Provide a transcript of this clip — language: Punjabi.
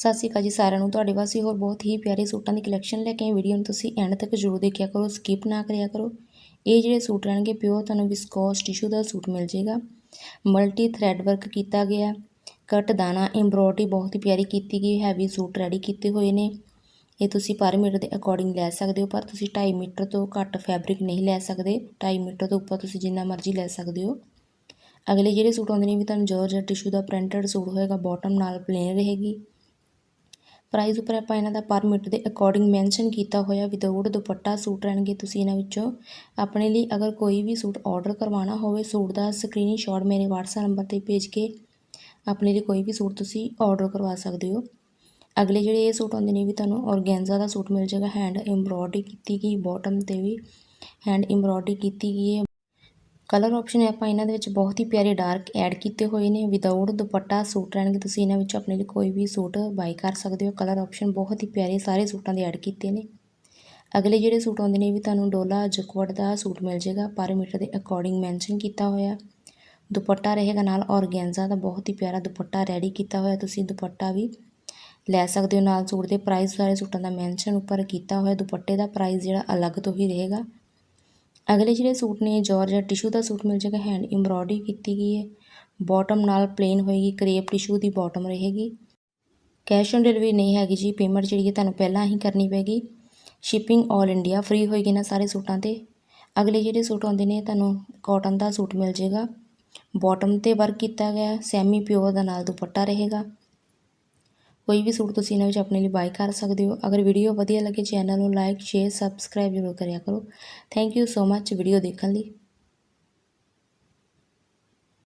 ਸਤਿ ਸ਼੍ਰੀ ਅਕਾਲ ਜੀ ਸਾਰਿਆਂ ਨੂੰ। ਤੁਹਾਡੇ ਵਾਸਤੇ ਹੋਰ ਬਹੁਤ ਹੀ ਪਿਆਰੇ ਸੂਟਾਂ ਦੀ ਕਲੈਕਸ਼ਨ ਲੈ ਕੇ ਆਏ ਵੀਡੀਓ ਨੂੰ ਤੁਸੀਂ ਐਂਡ ਤੱਕ ਜ਼ਰੂਰ ਦੇਖਿਆ ਕਰੋ ਸਕਿਪ ਨਾ ਕਰਿਆ ਕਰੋ। ਇਹ ਜਿਹੜੇ ਸੂਟ ਰਹਿਣਗੇ ਪਿਓਰ ਤੁਹਾਨੂੰ ਵਿਸਕੋਸ ਟਿਸ਼ੂ ਦਾ ਸੂਟ ਮਿਲ ਜਾਏਗਾ। ਮਲਟੀ ਥਰੈਡ ਵਰਕ ਕੀਤਾ ਗਿਆ ਕਟ ਦਾਣਾ ਐਮਬ੍ਰੋਇਡਰੀ ਬਹੁਤ ਹੀ ਪਿਆਰੀ ਕੀਤੀ ਗਈ ਹੈਵੀ ਸੂਟ ਰੈਡੀ ਕੀਤੇ ਹੋਏ ਨੇ। ਇਹ ਤੁਸੀਂ ਪਰ ਮੀਟਰ ਦੇ ਅਕੋਰਡਿੰਗ ਲੈ ਸਕਦੇ ਹੋ, ਪਰ ਤੁਸੀਂ 2.5 ਮੀਟਰ ਤੋਂ ਘੱਟ ਫੈਬਰਿਕ ਨਹੀਂ ਲੈ ਸਕਦੇ। 2.5 ਮੀਟਰ ਤੋਂ ਉੱਪਰ ਤੁਸੀਂ ਜਿੰਨਾ ਮਰਜ਼ੀ ਲੈ ਸਕਦੇ ਹੋ। ਅਗਲੇ ਜਿਹੜੇ ਸੂਟ ਆਉਂਦੇ ਨੇ ਵੀ ਤੁਹਾਨੂੰ ਜਾਰਜਟ ਟਿਸ਼ੂ ਦਾ ਪ੍ਰਿੰਟਡ ਸੂਟ ਹੋਏਗਾ ਬਾਟਮ ਨਾਲ ਪਲੇਨ ਰਹੇਗੀ। ਪ੍ਰਾਈਜ਼ ਉੱਪਰ ਆਪਾਂ ਇਹਨਾਂ ਦਾ ਪਰ ਮੀਟਰ ਦੇ ਅਕੋਰਡਿੰਗ ਮੈਂਸ਼ਨ ਕੀਤਾ ਹੋਇਆ ਵਿਦਆਊਟ ਦੁਪੱਟਾ ਸੂਟ ਰਹਿਣਗੇ ਤੁਸੀਂ ਇਹਨਾਂ ਵਿੱਚੋਂ। ਆਪਣੇ ਲਈ ਅਗਰ ਕੋਈ ਵੀ ਸੂਟ ਆਰਡਰ ਕਰਵਾਉਣਾ ਹੋਵੇ, ਸੂਟ ਦਾ ਸਕਰੀਨਸ਼ਾਟ ਮੇਰੇ WhatsApp ਨੰਬਰ ਤੇ ਭੇਜ ਕੇ ਆਪਣੇ ਲਈ ਕੋਈ ਵੀ ਸੂਟ ਤੁਸੀਂ ਆਰਡਰ ਕਰਵਾ ਸਕਦੇ ਹੋ। ਅਗਲੇ ਜਿਹੜੇ ਇਹ ਸੂਟ ਆਉਂਦੇ ਨੇ ਵੀ ਤੁਹਾਨੂੰ ਔਰਗੈਂਜ਼ਾ ਦਾ ਸੂਟ ਮਿਲ ਜਾਏਗਾ ਹੈਂਡ ਐਮਬ੍ਰੋਇਡਰੀ ਕੀਤੀ ਗਈ ਬਾਟਮ ਤੇ ਵੀ ਹੈਂਡ ਐਮਬ੍ਰੋਇਡਰੀ ਕੀਤੀ ਗਈ ਹੈ। ਕਲਰ ਆਪਸ਼ਨ ਆਪਾਂ ਇਹਨਾਂ ਦੇ ਵਿੱਚ ਬਹੁਤ ਹੀ ਪਿਆਰੇ ਡਾਰਕ ਐਡ ਕੀਤੇ ਹੋਏ ਨੇ। ਵਿਦਆਊਟ ਦੁਪੱਟਾ ਸੂਟ ਰਹਿਣਗੇ, ਤੁਸੀਂ ਇਹਨਾਂ ਵਿੱਚ ਆਪਣੇ ਲਈ ਕੋਈ ਵੀ ਸੂਟ ਬਾਈ ਕਰ ਸਕਦੇ ਹੋ। ਕਲਰ ਆਪਸ਼ਨ ਬਹੁਤ ਹੀ ਪਿਆਰੇ ਸਾਰੇ ਸੂਟਾਂ ਦੇ ਐਡ ਕੀਤੇ ਨੇ। ਅਗਲੇ ਜਿਹੜੇ ਸੂਟ ਆਉਂਦੇ ਨੇ ਵੀ ਤੁਹਾਨੂੰ ਡੋਲਾ ਜਕਵਟ ਦਾ ਸੂਟ ਮਿਲ ਜਾਏਗਾ। ਪਰ ਮੀਟਰ ਦੇ ਅਕੋਰਡਿੰਗ ਮੈਂਸ਼ਨ ਕੀਤਾ ਹੋਇਆ। ਦੁਪੱਟਾ ਰਹੇਗਾ ਨਾਲ ਔਰਗੈਂਜ਼ਾ ਦਾ ਬਹੁਤ ਹੀ ਪਿਆਰਾ ਦੁਪੱਟਾ ਰੈਡੀ ਕੀਤਾ ਹੋਇਆ। ਤੁਸੀਂ ਦੁਪੱਟਾ ਵੀ ਲੈ ਸਕਦੇ ਹੋ ਨਾਲ ਸੂਟ ਦੇ। ਪ੍ਰਾਈਸ ਸਾਰੇ ਸੂਟਾਂ ਦਾ ਮੈਂਸ਼ਨ ਉੱਪਰ ਕੀਤਾ ਹੋਇਆ। ਦੁਪੱਟੇ ਦਾ ਪ੍ਰਾਈਸ ਜਿਹੜਾ ਅਲੱਗ ਤੋਂ ਹੀ ਰਹੇਗਾ। ਅਗਲੇ ਜਿਹੜੇ ਸੂਟ ਨੇ ਜਾਰਜਟ ਟਿਸ਼ੂ ਦਾ ਸੂਟ ਮਿਲ ਜਾਏਗਾ, ਹੈਂਡ ਐਮਬ੍ਰੋਇਡਰੀ ਕੀਤੀ ਗਈ ਹੈ। ਬਾਟਮ ਨਾਲ ਪਲੇਨ ਹੋਏਗੀ ਕਰੇਪ ਟਿਸ਼ੂ ਦੀ ਬਾਟਮ ਰਹੇਗੀ। ਕੈਸ਼ ਔਨ ਡਿਲੀਵਰੀ ਨਹੀਂ ਹੈਗੀ ਜੀ ਪੇਮੈਂਟ ਜਿਹੜੀ ਹੈ ਤੁਹਾਨੂੰ ਪਹਿਲਾਂ ਹੀ ਕਰਨੀ ਪੈਗੀ ਸ਼ਿਪਿੰਗ 올 ਇੰਡੀਆ ਫ੍ਰੀ ਹੋਏਗੀ ਨਾ ਸਾਰੇ ਸੂਟਾਂ ਤੇ। ਅਗਲੇ ਜਿਹੜੇ ਸੂਟ ਆਉਂਦੇ ਨੇ, ਤੁਹਾਨੂੰ ਕਾਟਨ ਦਾ ਸੂਟ ਮਿਲ ਜਾਏਗਾ। ਬਾਟਮ ਤੇ ਵਰਕ ਕੀਤਾ ਗਿਆ ਸੈਮੀ ਪਿਓਰ ਦਾ ਨਾਲ ਦੁਪੱਟਾ ਰਹੇਗਾ। ਕੋਈ ਵੀ ਸੂਟ ਤੁਸੀਂ ਇਹਨਾਂ ਵਿੱਚ ਆਪਣੇ ਲਈ ਬਾਈ ਕਰ ਸਕਦੇ ਹੋ। ਅਗਰ ਵੀਡੀਓ ਵਧੀਆ ਲੱਗੇ ਚੈਨਲ ਨੂੰ ਲਾਈਕ ਸ਼ੇਅਰ ਸਬਸਕ੍ਰਾਈਬ ਜ਼ਰੂਰ ਕਰਿਆ ਕਰੋ। Thank you so much video ਦੇਖਣ ਲਈ।